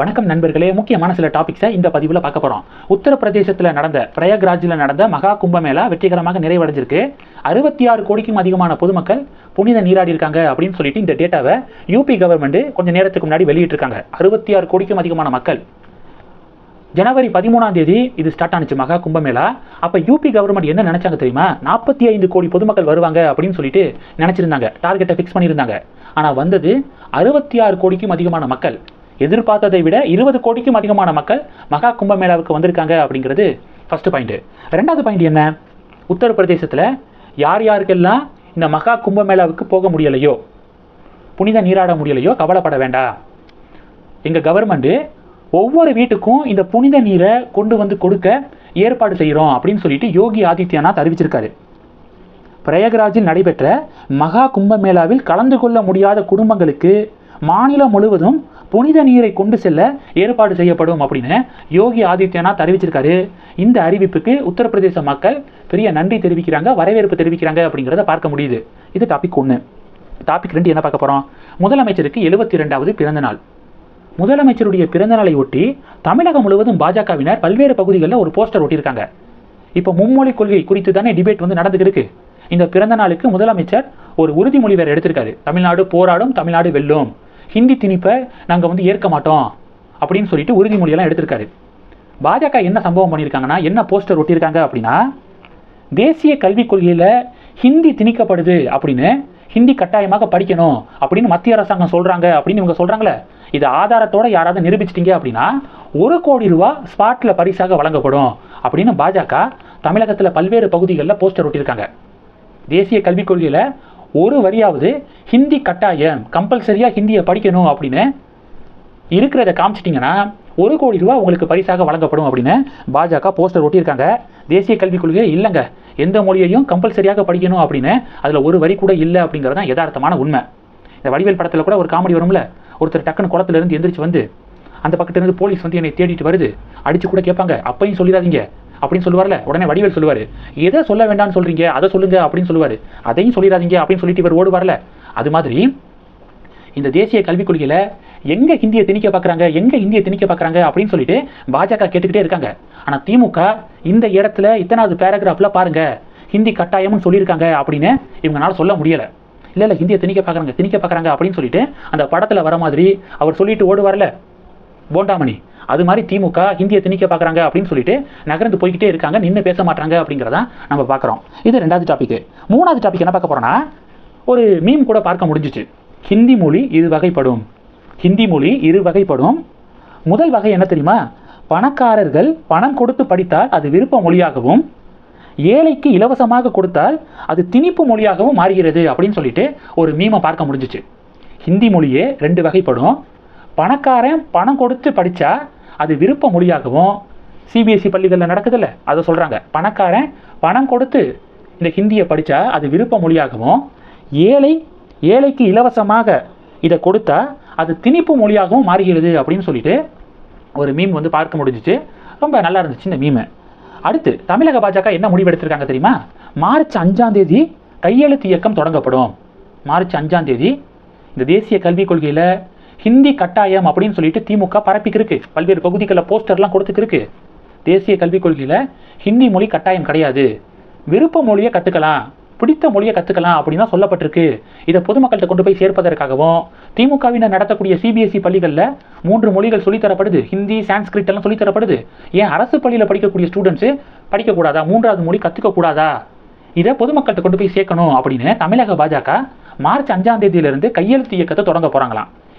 வணக்கம் நண்பர்களே முக்கியமான சில டாபிக்ஸை இந்த பதிவில் பார்க்க போகிறோம் உத்தரப்பிரதேசத்தில் நடந்த பிரயாக்ராஜில் நடந்த மகா கும்பமேளா வெற்றிகரமாக நிறைவடைஞ்சிருக்கு. அறுபத்தி ஆறு கோடிக்கும் அதிகமான பொதுமக்கள் புனித நீராடி இருக்காங்க அப்படின்னு சொல்லிட்டு இந்த டேட்டாவை யூபி கவர்மெண்ட் கொஞ்சம் நேரத்துக்கு முன்னாடி வெளியிட்டிருக்காங்க. அறுபத்தி ஆறு கோடிக்கும் அதிகமான மக்கள். ஜனவரி பதிமூணாம் தேதி இது ஸ்டார்ட் ஆனிச்சு மகா கும்பமேளா. அப்போ யூபி கவர்மெண்ட் என்ன நினைச்சாங்க தெரியுமா? நாற்பத்தி ஐந்து கோடி பொதுமக்கள் வருவாங்க அப்படின்னு சொல்லிட்டு நினைச்சிருந்தாங்க. டார்கெட்டை ஃபிக்ஸ் பண்ணியிருந்தாங்க. ஆனால் வந்தது அறுபத்தி ஆறு கோடிக்கும் அதிகமான மக்கள். எதிர்பார்த்ததை விட இருபது கோடிக்கும் அதிகமான மக்கள் மகா கும்பமேளாவுக்கு வந்திருக்காங்க அப்படிங்கிறது ஃபஸ்ட்டு பாயிண்ட்டு ரெண்டாவது பாயிண்ட் என்ன? உத்தரப்பிரதேசத்தில் யார் யாருக்கெல்லாம் இந்த மகா கும்பமேளாவுக்கு போக முடியலையோ புனித நீராட முடியலையோ கவலைப்பட வேண்டாம். எங்கள் கவர்மெண்ட்டு ஒவ்வொரு வீட்டுக்கும் இந்த புனித நீரை கொண்டு வந்து கொடுக்க ஏற்பாடு செய்கிறோம் அப்படின்னு சொல்லிட்டு யோகி ஆதித்யநாத் அறிவிச்சிருக்காரு. பிரயாகராஜில் நடைபெற்ற மகா கும்பமேளாவில் கலந்து கொள்ள முடியாத குடும்பங்களுக்கு மாநிலம் முழுவதும் புனித நீரை கொண்டு செல்ல ஏற்பாடு செய்யப்படும் அப்படின்னு யோகி ஆதித்யநாத் அறிவிச்சிருக்காரு. இந்த அறிவிப்புக்கு உத்தரப்பிரதேச மக்கள் பெரிய நன்றி தெரிவிக்கிறாங்க வரவேற்பு தெரிவிக்கிறாங்க அப்படிங்கிறத பார்க்க முடியுது. இது டாபிக் ஒன்று டாபிக் ரெண்டு என்ன பார்க்க போகிறோம் முதலமைச்சருக்கு எழுபத்தி ரெண்டாவது பிறந்த நாள். முதலமைச்சருடைய பிறந்தநாளை ஒட்டி தமிழகம் முழுவதும் பாஜகவினர் பல்வேறு பகுதிகளில் ஒரு போஸ்டர் ஒட்டியிருக்காங்க. இப்போ மும்மொழி கொள்கை குறித்து தானே டிபேட் வந்து நடந்துட்டு இந்த பிறந்த நாளுக்கு முதலமைச்சர் ஒரு உறுதிமொழி வேறு எடுத்திருக்காரு. தமிழ்நாடு போராடும் தமிழ்நாடு வெல்லும். ஹிந்தி திணிப்பை நாங்கள் வந்து ஏற்க மாட்டோம் அப்படின்னு சொல்லிட்டு உறுதிமொழியெல்லாம் எடுத்திருக்காரு. பாஜக என்ன சம்பவம் பண்ணியிருக்காங்கன்னா என்ன போஸ்டர் ஒட்டியிருக்காங்க அப்படின்னா தேசிய கல்விக் கொள்கையில் ஹிந்தி திணிக்கப்படுது அப்படின்னு ஹிந்தி கட்டாயமாக படிக்கணும் அப்படின்னு மத்திய அரசாங்கம் சொல்கிறாங்க அப்படின்னு இவங்க சொல்கிறாங்களே இது ஆதாரத்தோடு யாராவது நிரூபிச்சிட்டிங்க அப்படின்னா ஒரு கோடி ரூபா ஸ்பாட்டில் பரிசாக வழங்கப்படும் அப்படின்னு பாஜக தமிழகத்தில் பல்வேறு பகுதிகளில் போஸ்டர் ஒட்டியிருக்காங்க. தேசிய கல்விக் கொள்கையில் ஒரு வரியாவது ஹிந்தி கட்டாயம் கம்பல்சரியாக ஹிந்தியை படிக்கணும் அப்படின்னு இருக்கிறத காமிச்சிட்டிங்கன்னா ஒரு கோடி ரூபா உங்களுக்கு பரிசாக வழங்கப்படும் அப்படின்னு பாஜக போஸ்டர் ஒட்டியிருக்காங்க. தேசிய கல்விக் கொள்கையை இல்லைங்க. எந்த மொழியையும் கம்பல்சரியாக படிக்கணும் அப்படின்னு அதில் ஒரு வரி கூட இல்லை அப்படிங்கிறது தான் யதார்த்தமான உண்மை. இந்த வடிவேல் படத்தில் கூட ஒரு காமெடி வரும்ல. ஒருத்தர் டக்குன்னு குளத்துலேருந்து எந்திரிச்சு வந்து அந்த பக்கத்துலேருந்து போலீஸ் வந்து என்னை தேடிட்டு வருது. அடித்து கூட கேட்பாங்க. அப்பையும் சொல்லிடாதீங்க. அப்படின்னு சொல்லுவார்ல உடனே வடிவேல் சொல்லுவார் எதை சொல்ல வேண்டாம்னு சொல்கிறீங்க அதை சொல்லுங்க அப்படின்னு சொல்லுவார். அதையும் சொல்லிடாதீங்க அப்படின்னு சொல்லிட்டு இவர் ஓடுவார்ல. அது மாதிரி இந்த தேசிய கல்விக் கொள்கையில் எங்கே ஹிந்தியை திணிக்க பார்க்குறாங்க எங்கே ஹிந்தியை திணிக்க பார்க்குறாங்க அப்படின்னு சொல்லிட்டு பாஜக கேட்டுக்கிட்டே இருக்காங்க. ஆனால் திமுக இந்த இடத்துல இத்தனாவது பேராகிராஃபில் பாருங்க ஹிந்தி கட்டாயம்னு சொல்லியிருக்காங்க அப்படின்னு இவங்களால சொல்ல முடியலை. இல்லை இல்லை ஹிந்தியை திணிக்க பார்க்குறாங்க திணிக்க பார்க்குறாங்க அப்படின்னு சொல்லிட்டு அந்த படத்தில் வர மாதிரி அவர் சொல்லிட்டு ஓடுவார்ல. போண்டாமணி. அது மாதிரி திமுக ஹிந்தியை திணிக்க பார்க்குறாங்க அப்படின்னு சொல்லிட்டு நகர்ந்து போய்கிட்டே இருக்காங்க நின்று பேச மாட்டாங்க அப்படிங்கிறத நம்ம பார்க்குறோம். இது ரெண்டாவது டாபிக் மூணாவது டாபிக் என்ன பார்க்க போகிறோன்னா ஒரு மீம் கூட பார்க்க முடிஞ்சிச்சு. ஹிந்தி மொழி இரு வகைப்படும். ஹிந்தி மொழி இரு வகைப்படும். முதல் வகை என்ன தெரியுமா? பணக்காரர்கள் பணம் கொடுத்து படித்தால் அது விருப்ப மொழியாகவும் ஏழைக்கு இலவசமாக கொடுத்தால் அது திணிப்பு மொழியாகவும் மாறுகிறது அப்படின்னு சொல்லிட்டு ஒரு மீமை பார்க்க முடிஞ்சிச்சு. ஹிந்தி மொழியே ரெண்டு வகைப்படும். பணக்காரன் பணம் கொடுத்து படித்தா அது விருப்ப மொழியாகவும் சிபிஎஸ்சி பள்ளிகளில் நடக்குதுல்ல அதை சொல்கிறாங்க பணக்காரன் பணம் கொடுத்து இந்த ஹிந்தியை படித்தா அது விருப்ப மொழியாகவும் ஏழை ஏழைக்கு இலவசமாக இதை கொடுத்தா அது திணிப்பு மொழியாகவும் மாறுகிறது அப்படின்னு சொல்லிட்டு ஒரு மீம் வந்து பார்க்க முடிஞ்சிச்சு. ரொம்ப நல்லா இருந்துச்சு இந்த மீமை அடுத்து தமிழக பாஜக என்ன முடிவெடுத்திருக்காங்க தெரியுமா? மார்ச் அஞ்சாம் தேதி கையெழுத்து இயக்கம் தொடங்கப்படும். மார்ச் அஞ்சாம் தேதி இந்த தேசிய கல்விக் கொள்கையில் ஹிந்தி கட்டாயம் அப்படின்னு சொல்லிட்டு திமுக பரப்பிக்கிருக்கு. பல்வேறு பகுதிகளில் போஸ்டர்லாம் கொடுத்துக்கிருக்கு. தேசிய கல்விக் கொள்கையில் ஹிந்தி மொழி கட்டாயம் கிடையாது. விருப்ப மொழியை கற்றுக்கலாம் பிடித்த மொழியை கற்றுக்கலாம் அப்படின்னு தான் சொல்லப்பட்டிருக்கு. இதை பொதுமக்கள்கிட்ட கொண்டு போய் சேர்ப்பதற்காகவும் திமுகவினர் நடத்தக்கூடிய சிபிஎஸ்சி பள்ளிகளில் மூன்று மொழிகள் சொல்லித்தரப்படுது. ஹிந்தி சான்ஸ்கிரிட் எல்லாம் சொல்லித்தரப்படுது. ஏன் அரசு பள்ளியில் படிக்கக்கூடிய ஸ்டூடெண்ட்ஸு படிக்கக்கூடாதா? மூன்றாவது மொழி கற்றுக்கக்கூடாதா இதை பொதுமக்கள்கிட்ட கொண்டு போய் சேர்க்கணும் அப்படின்னு தமிழக பாஜக மார்ச் அஞ்சாம் தேதியிலிருந்து கையெழுத்து இயக்கத்தை தொடங்க போகிறாங்களாம்